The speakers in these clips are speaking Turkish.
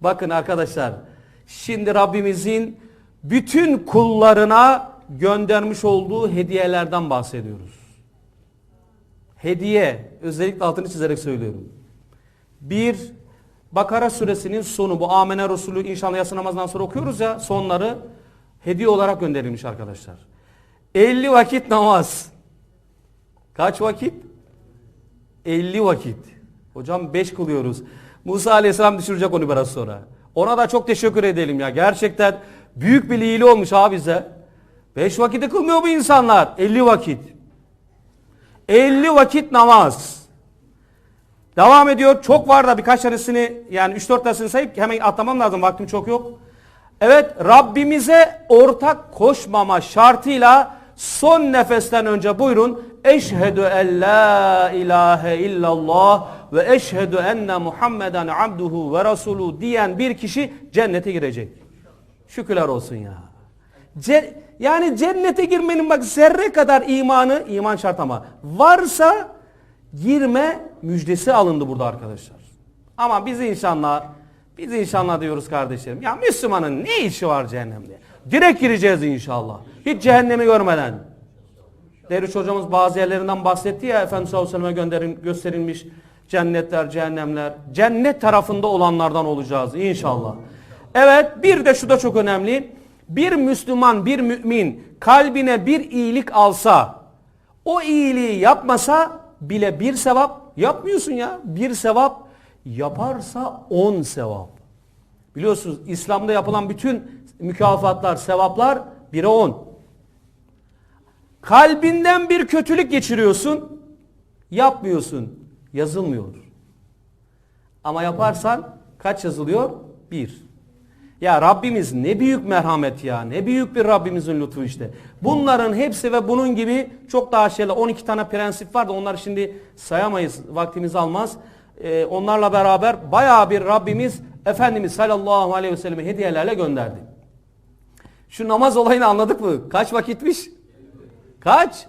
Bakın arkadaşlar. Şimdi Rabbimizin bütün kullarına göndermiş olduğu hediyelerden bahsediyoruz. Hediye. Özellikle altını çizerek söylüyorum. Bir, Bakara suresinin sonu bu Amene Resulü inşallah yatsı namazından sonra okuyoruz ya sonları hediye olarak gönderilmiş arkadaşlar. 50 vakit namaz. Kaç vakit? 50 vakit. Hocam 5 kılıyoruz. Musa Aleyhisselam düşürecek onu biraz sonra. Ona da çok teşekkür edelim ya. Gerçekten büyük bir iyiliği olmuş abi bize. 5 vakiti kılmıyor bu insanlar. 50 vakit. 50 vakit namaz. Devam ediyor. Çok var da birkaç tanesini yani 3-4 tanesini sayıp hemen atlamam lazım. Vaktim çok yok. Evet Rabbimize ortak koşmama şartıyla son nefesten önce buyurun. Eşhedü en la ilahe illallah ve eşhedü enne Muhammeden abduhu ve rasulu diyen bir kişi cennete girecek. Şükürler olsun ya. Ce- yani cennete girmenin bak zerre kadar imanı, iman şart ama varsa girme müjdesi alındı burada arkadaşlar. Ama biz inşallah, biz inşallah diyoruz kardeşlerim. Ya Müslümanın ne işi var cehennemde? Direkt gireceğiz inşallah. Hiç cehennemi görmeden. Deriş hocamız bazı yerlerinden bahsetti ya Efendimiz sallallahu aleyhi ve sellem'e gönderin, gösterilmiş cennetler, cehennemler. Cennet tarafında olanlardan olacağız inşallah. Evet bir de şu da çok önemli. Bir Müslüman, bir mümin kalbine bir iyilik alsa, o iyiliği yapmasa bile bir sevap yapmıyorsun ya. Bir sevap yaparsa on sevap. Biliyorsunuz İslam'da yapılan bütün mükafatlar, sevaplar bire on. Kalbinden bir kötülük geçiriyorsun, yapmıyorsun, yazılmıyor. Ama yaparsan kaç yazılıyor? Bir. Ya Rabbimiz ne büyük merhamet ya, ne büyük bir Rabbimizin lütfu işte. Bunların hepsi ve bunun gibi çok daha şeyler, 12 tane prensip var da onları şimdi sayamayız, vaktimiz almaz. Ee, onlarla beraber bayağı bir Rabbimiz Efendimiz sallallahu aleyhi ve selleme hediyelerle gönderdi. Şu namaz olayını anladık mı? Kaç vakitmiş? Kaç?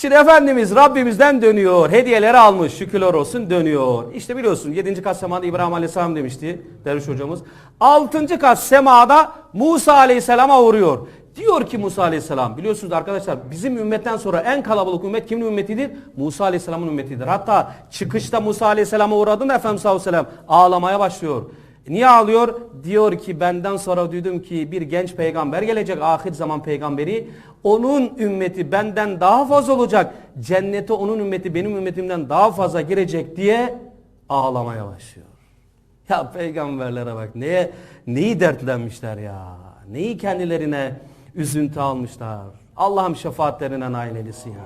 Şimdi Efendimiz Rabbimizden dönüyor. Hediyeleri almış. Şükürler olsun dönüyor. İşte biliyorsun 7. kat semada İbrahim Aleyhisselam demişti Derviş hocamız. 6. kat semada Musa Aleyhisselam'a uğruyor. Diyor ki Musa Aleyhisselam biliyorsunuz arkadaşlar bizim ümmetten sonra en kalabalık ümmet kimin ümmetidir? Musa Aleyhisselam'ın ümmetidir. Hatta çıkışta Musa Aleyhisselam'a uğradığında Efendimiz sallallahu aleyhi ve sellem ağlamaya başlıyor. Niye ağlıyor? Diyor ki benden sonra duydum ki bir genç peygamber gelecek ahir zaman peygamberi. Onun ümmeti benden daha fazla olacak. Cennete onun ümmeti benim ümmetimden daha fazla girecek diye ağlamaya başlıyor. Ya peygamberlere bak neye neyi dertlenmişler ya. Neyi kendilerine üzüntü almışlar. Allah'ım şefaatlerine nail eylesin ya.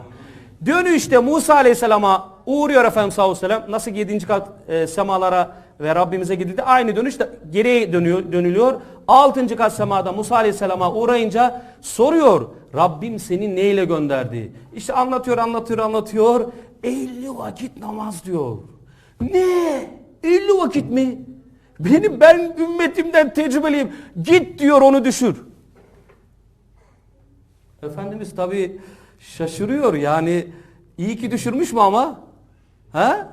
Dönüşte Musa Aleyhisselam'a uğruyor Efendimiz sallallahu aleyhi ve sellem. Nasıl 7. kat e, semalara ve Rabbimize gidildi. Aynı dönüşte geriye dönüyor, dönülüyor. 6. kat semada Musa Aleyhisselam'a uğrayınca soruyor. Rabbim seni neyle gönderdi? İşte anlatıyor, anlatıyor, anlatıyor. 50 vakit namaz diyor. Ne? 50 vakit mi? Benim ben ümmetimden tecrübeliyim. Git diyor onu düşür. Efendimiz tabi şaşırıyor yani iyi ki düşürmüş mü ama? He?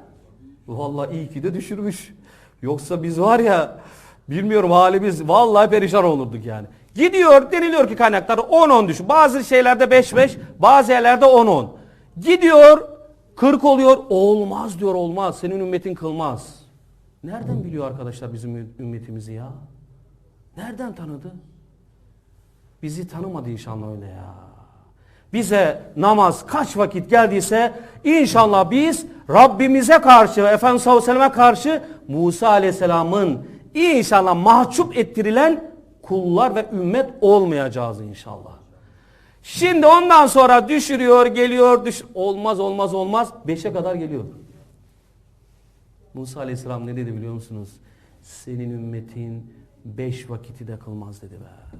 Vallahi iyi ki de düşürmüş. Yoksa biz var ya bilmiyorum halimiz vallahi perişan olurduk yani. Gidiyor deniliyor ki kaynaklar 10-10 düşün. Bazı şeylerde 5-5 bazı yerlerde 10-10. Gidiyor 40 oluyor olmaz diyor olmaz senin ümmetin kılmaz. Nereden biliyor arkadaşlar bizim ümmetimizi ya? Nereden tanıdı? Bizi tanımadı inşallah öyle ya. Bize namaz kaç vakit geldiyse inşallah biz Rabbimize karşı Efendimiz sallallahu karşı Musa aleyhisselamın inşallah mahcup ettirilen kullar ve ümmet olmayacağız inşallah. Şimdi ondan sonra düşürüyor, geliyor, düş olmaz olmaz olmaz beşe kadar geliyor. Musa aleyhisselam ne dedi biliyor musunuz? Senin ümmetin beş vakiti de kılmaz dedi be.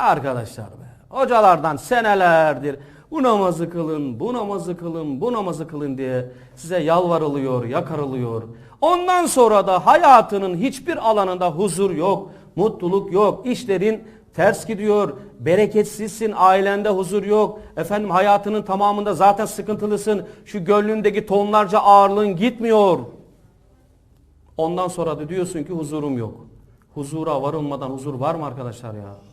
Arkadaşlar be. Hocalardan senelerdir bu namazı kılın, bu namazı kılın, bu namazı kılın diye size yalvarılıyor, yakarılıyor. Ondan sonra da hayatının hiçbir alanında huzur yok, mutluluk yok. İşlerin ters gidiyor, bereketsizsin, ailende huzur yok. Efendim hayatının tamamında zaten sıkıntılısın. Şu gönlündeki tonlarca ağırlığın gitmiyor. Ondan sonra da diyorsun ki huzurum yok. Huzura varılmadan huzur var mı arkadaşlar ya?